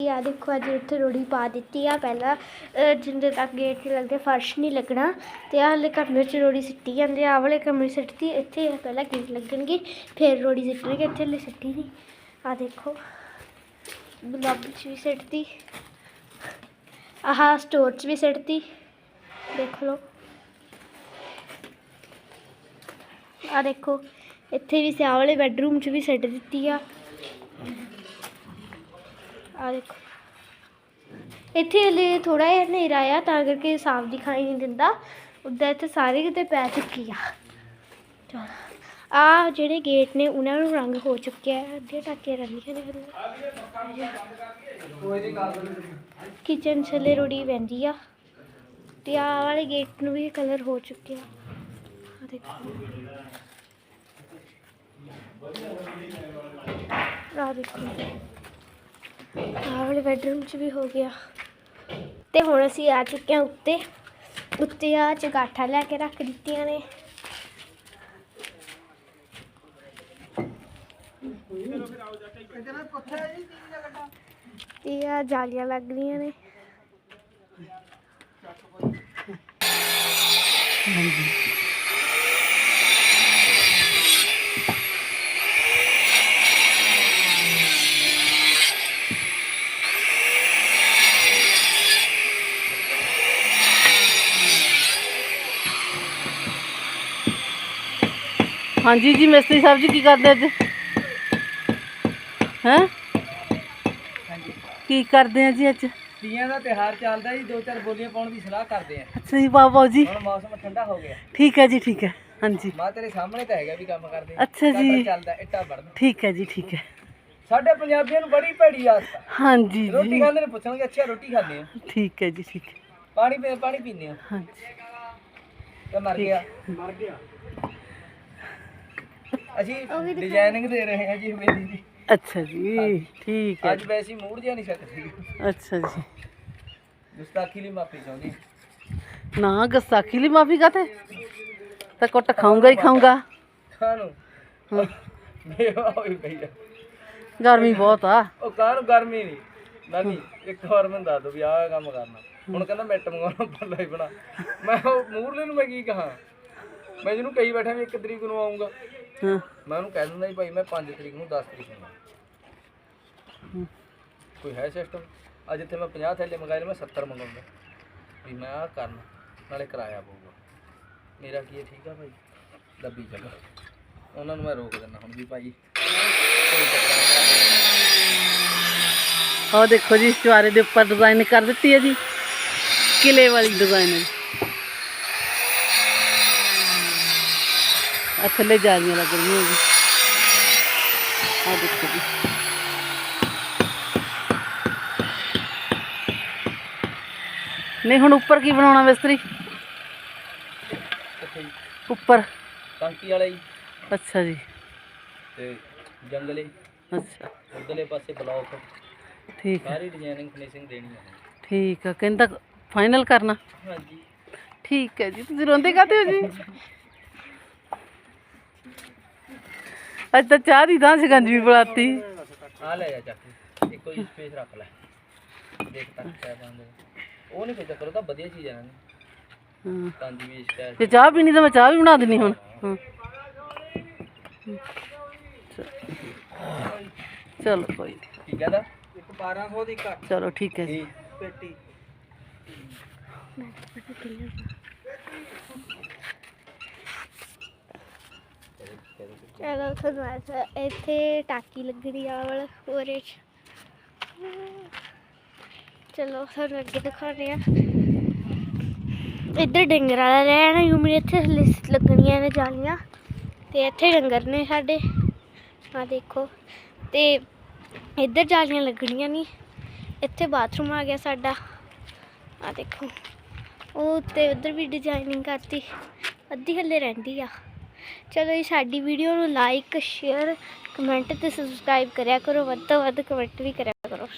ਆ। ਦੇਖੋ ਅੱਜ ਇੱਥੇ ਰੋੜੀ ਪਾ ਦਿੱਤੀ ਆ। ਪਹਿਲਾਂ ਅਹ, ਜਿੰਦੇ ਤੱਕ ਗੇਟ ਤੇ ਲੱਗਦੇ ਫਰਸ਼ ਨਹੀਂ ਲੱਗਣਾ। ਤੇ ਆਹ ਹਲੇ ਕਮਰੇ 'ਚ ਰੋੜੀ ਸਿੱਟੀ ਜਾਂਦੇ ਆ। ਆਹ ਵਾਲੇ ਕਮਰੇ 'ਚ ਸਿੱਟਤੀ ਇੱਥੇ ਪਹਿਲਾਂ ਗੇਟ ਲੱਗਣਗੇ ਫਿਰ ਰੋੜੀ ਸਿੱਟਣਗੇ। ਇੱਥੇ ਹਲੇ ਸਿੱਟੀ ਨਹੀਂ ਆ ਦੇਖੋ ਗੁਲਾਬੀ 'ਚ ਵੀ ਸਿੱਟਤੀ। ਆਹ ਸਟੋਰ 'ਚ ਵੀ ਸਿੱਟਤੀ। ਦੇਖ ਲਓ। ਆ ਦੇਖੋ ਇੱਥੇ ਵੀ ਸਿਆਹ ਵਾਲੇ ਬੈੱਡਰੂਮ 'ਚ ਵੀ ਸਿੱਟ ਦਿੱਤੀ ਆ। ਆ ਦੇਖੋ। ਇੱਥੇ ਹਲੇ ਥੋੜਾ ਜਿਹਾ ਹਨੇਰਾ ਆ, ਤਾਂ ਕਰਕੇ ਸਾਫ਼ ਦਿਖਾਈ ਨਹੀਂ ਦਿੰਦਾ। ਉੱਦਾਂ ਇੱਥੇ ਸਾਰੇ ਕਿਤੇ ਪੈ ਚੁੱਕੀ ਆ। ਚਲੋ, ਆ ਜਿਹੜੇ ਗੇਟ ਨੇ, ਉਹਨਾਂ ਨੂੰ ਰੰਗ ਹੋ ਚੁੱਕਿਆ ਹੈ। ਅੱਧੇ ਟਾਕੇ ਰਹਿੰਦੀਆਂ ਨੇ ਹਲੇ। ਕਿਚਨ ਛਲੇ ਰੋੜੀ ਪੈਂਦੀ ਆ। ਤੇ ਆ ਵਾਲੇ ਗੇਟ ਨੂੰ ਵੀ ਕਲਰ ਹੋ ਚੁੱਕਿਆ। ਆ ਦੇਖੋ। ਆ ਦੇਖੋ। ਆਹ ਵਾਲੇ ਬੈਡਰੂਮ 'ਚ ਵੀ ਹੋ ਗਿਆ। ਤੇ ਹੁਣ ਅਸੀਂ ਆ ਚੁੱਕੇ ਹਾਂ ਉੱਤੇ। ਉੱਤੇ ਆ ਚਗਾਠਾ ਲੈ ਕੇ ਰੱਖ ਦਿੱਤੀਆਂ ਨੇ। ਤੇ ਆ ਜਾਲੀਆਂ ਲੱਗ ਰਹੀਆਂ ਨੇ। ਹਾਂਜੀ। ਜੀ ਮਿਸਤਰੀ ਸਾਹਿਬ ਜੀ ਕੀ ਕਰਦੇ ਅੱਜ? ਹੈਂ? ਕੀ ਕਰਦੇ ਆ ਜੀ ਅੱਜ? ਤੀਆਂ ਦਾ ਤਿਹਾਰ ਚੱਲਦਾ ਜੀ ਦੋ ਚਾਰ ਬੋਲੀਆਂ ਪਾਉਣ ਦੀ ਸਲਾਹ ਕਰਦੇ ਆ। ਅੱਛਾ ਜੀ ਬਾਬਾ ਜੀ। ਹੁਣ ਮੌਸਮ ਠੰਡਾ ਹੋ ਗਿਆ। ਠੀਕ ਹੈ ਜੀ ਠੀਕ ਹੈ। ਹਾਂਜੀ। ਮਾ ਤੇਰੇ ਸਾਹਮਣੇ ਤਾਂ ਹੈਗਾ ਵੀ ਕੰਮ ਕਰਦੇ ਅੱਛਾ ਜੀ। ਚੱਲਦਾ ਇੱਟਾਂ ਵੜਨ। ਠੀਕ ਹੈ ਜੀ ਠੀਕ ਹੈ। ਸਾਡੇ ਪੰਜਾਬੀਆਂ ਨੂੰ ਬੜੀ ਭੈੜੀ ਆਦਤ ਆ। ਹਾਂਜੀ ਰੋਟੀ ਜੀ ਖਾਂਦੇ ਨੇ ਪੁੱਛਣਗੇ ਅੱਛਾ ਰੋਟੀ ਖਾਂਦੇ ਆ? ਠੀਕ ਹੈ ਜੀ ਠੀਕ ਹੈ। ਪਾਣੀ ਪੀ ਪਾਣੀ ਪੀਂਦੇ ਆ। ਹਾਂਜੀ। ਤੇ ਮਰ ਗਿਆ। ਮਰ ਗਿਆ ਅਸੀਂ ਡਿਜ਼ਾਈਨਿੰਗ ਦੇ ਰਹੇ ਹਾਂ ਜੀ ਹਵੇਲੀ ਦੀ ਅੱਛਾ ਜੀ ਠੀਕ ਹੈ। ਅੱਜ ਵੈਸੀ ਮੂਡ ਜਿਹਾ ਨਹੀਂ ਸਕਦੀ। ਅੱਛਾ ਜੀ। ਗੁਸਤਾਖੀ ਲਈ ਮਾਫੀ ਚਾਹੁੰਦੀ ਨਾ ਗਸਾਖੀ ਲਈ ਮਾਫੀ ਕਾਤੇ ਤਾਂ ਕੁੱਟ ਖਾਊਂਗਾ ਹੀ ਖਾਊਂਗਾ। ਖਾਨੂੰ ਮੇਵਾ ਹੋਈ ਪਈ ਆ। ਗਰਮੀ ਬਹੁਤ ਆ। ਉਹ ਕਾਹਨੂੰ ਗਰਮੀ ਨਹੀਂ? ਨਾਨੀ ਇੱਕ ਵਾਰ ਮੈਨੂੰ ਦੱਸ ਦੋ ਵੀ ਆਹ ਕੰਮ ਕਰਨਾ। ਹੁਣ ਕਹਿੰਦਾ ਮਿੱਟ ਮੰਗਾਉਣਾ ਪੱਲਾ ਹੀ ਬਣਾ। ਮੈਂ ਉਹ ਮੂਰਲੇ ਨੂੰ ਮੈਂ ਕੀ ਕਹਾਂ? ਮੈਂ ਜਿਹਨੂੰ ਕਹੀ ਬੈਠਾ ਵੀ ਇੱਕ ਤਰੀਕ ਨੂੰ ਆਉਂਗਾ ਹਾਂ। ਮੈਂ ਉਹਨੂੰ ਕਹਿ ਦਿੰਦਾ ਜੀ ਭਾਈ ਮੈਂ 5 ਤਰੀਕ ਨੂੰ 10 ਤਰੀਕ ਨੂੰ। ਕੋਈ ਹੈ ਸਿਸਟਮ ਅੱਜ ਇੱਥੇ ਮੈਂ 50 ਥੈਲੇ ਮੰਗਾਏ ਨੇ ਮੈਂ 70 ਮੰਗਾਉਂਦਾ। ਵੀ ਮੈਂ ਆਹ ਕਰਨਾ ਨਾਲੇ ਕਿਰਾਇਆ ਪਊਗਾ। ਮੇਰਾ ਕੀ ਹੈ ਠੀਕ ਆ ਭਾਈ? ਦੱਬੀ ਚੱਲੋ। ਉਹਨਾਂ ਨੂੰ ਮੈਂ ਰੋਕ ਦਿੰਦਾ ਹੁਣ ਵੀ ਭਾਈ। ਉਹ ਦੇਖੋ ਜੀ ਚੁਆਰੇ ਦੇ ਉੱਪਰ ਡਿਜ਼ਾਈਨ ਕਰ ਦਿੱਤੀ ਹੈ ਜੀ। ਕਿਲੇ ਵਾਲੀ ਡਿਜ਼ਾਈਨ ਹੈ ਆ ਥੱਲੇ ਜਾਲੀਆਂ ਲੱਗ ਰਹੀਆਂ ਜੀ ਆ ਦੇਖੋ ਜੀ। ਨਹੀਂ ਹੁਣ ਉੱਪਰ ਕੀ ਬਣਾਉਣਾ ਮਿਸਤਰੀ? ਉੱਪਰ। ਟਾਂਕੀ ਵਾਲਾ ਜੀ। ਅੱਛਾ ਜੀ। ਤੇ ਜੰਗਲੇ। ਅੱਛਾ। ਉਧਰਲੇ ਪਾਸੇ ਬਲੌਕ। ਠੀਕ ਹੈ ਸਾਰੀ ਡਿਜ਼ਾਈਨਿੰਗ ਫਿਨਿਸ਼ਿੰਗ ਦੇਣੀ ਹੈ ਠੀਕ ਆ। ਕਹਿੰਦਾ ਫਾਈਨਲ ਕਰਨਾ। ਹਾਂਜੀ। ਠੀਕ ਹੈ ਜੀ। ਤੁਸੀਂ ਰੋਂਦੇ ਕਾਤੇ ਹੋ ਜੀ? ਅੱਜ ਤਾਂ ਚਾਹ ਦੀ ਤਾਂ ਸ਼ਿਕੰਜਵੀ ਬੁਲਾਤੀ ਆ ਲੈ ਜਾ ਚੱਕ। ਇੱਕੋ ਹੀ ਸਪੇਸ ਰੱਖ ਲੈ। ਦੇਖ ਤੱਕ ਕਿਆ ਬੰਦ ਉਹ ਨਹੀਂ ਕੋਈ ਚੱਕਰ ਉਹ ਤਾਂ ਵਧੀਆ ਚੀਜ਼ ਹੈ। ਨਾ ਹਾਂ ਕਾਂਜੀ ਵੀ ਚਾਹ ਪੀਣੀ ਤਾਂ ਮੈਂ ਚਾਹ ਵੀ ਬਣਾ ਦਿੰਨੀ ਹੁਣ। ਹਾਂ। ਚਲੋ ਕੋਈ ਠੀਕ ਹੈ ਦਾ ਇੱਕ 1200 ਦੀ ਘੱਟ। ਚਲੋ ਠੀਕ ਹੈ ਜੀ। ਪੇਟੀ। ਚਲੋ ਤੁਹਾਨੂੰ ਐਸਾ ਇੱਥੇ ਟਾਕੀ ਲੱਗਣੀ ਆ ਵਾਲਾ ਉਹਦੇ 'ਚ ਚਲੋ ਤੁਹਾਨੂੰ ਅੱਗੇ ਦਿਖਾਉਂਦੇ ਆ। ਇੱਧਰ ਡੰਗਰ ਵਾਲਾ ਰਹਿਣਾ ਯੂ ਮੇਰੇ ਇੱਥੇ ਲਿਸ ਲੱਗਣੀਆਂ ਨੇ ਜਾਲੀਆਂ। ਤੇ ਇੱਥੇ ਡੰਗਰ ਨੇ ਸਾਡੇ। ਆ ਦੇਖੋ। ਤੇ ਇੱਧਰ ਜਾਲੀਆਂ ਲੱਗਣੀਆਂ ਨਹੀਂ ਇੱਥੇ ਬਾਥਰੂਮ ਆ ਗਿਆ ਸਾਡਾ। ਆ ਦੇਖੋ। ਉਹ ਤੇ ਉੱਧਰ ਵੀ ਡਿਜ਼ਾਈਨਿੰਗ ਕਰਤੀ। ਅੱਧੀ ਹੱਲੇ ਰਹਿੰਦੀ ਆ। ਚਲੋ ਜੀ, ਸਾਡੀ ਵੀਡੀਓ ਨੂੰ ਲਾਈਕ ਸ਼ੇਅਰ ਕਮੈਂਟ ਤੇ ਸਬਸਕ੍ਰਾਈਬ ਕਰਿਆ ਕਰੋ, ਵੱਧ ਤੋਂ ਵੱਧ ਕਮੈਂਟ ਵੀ ਕਰਿਆ ਕਰੋ।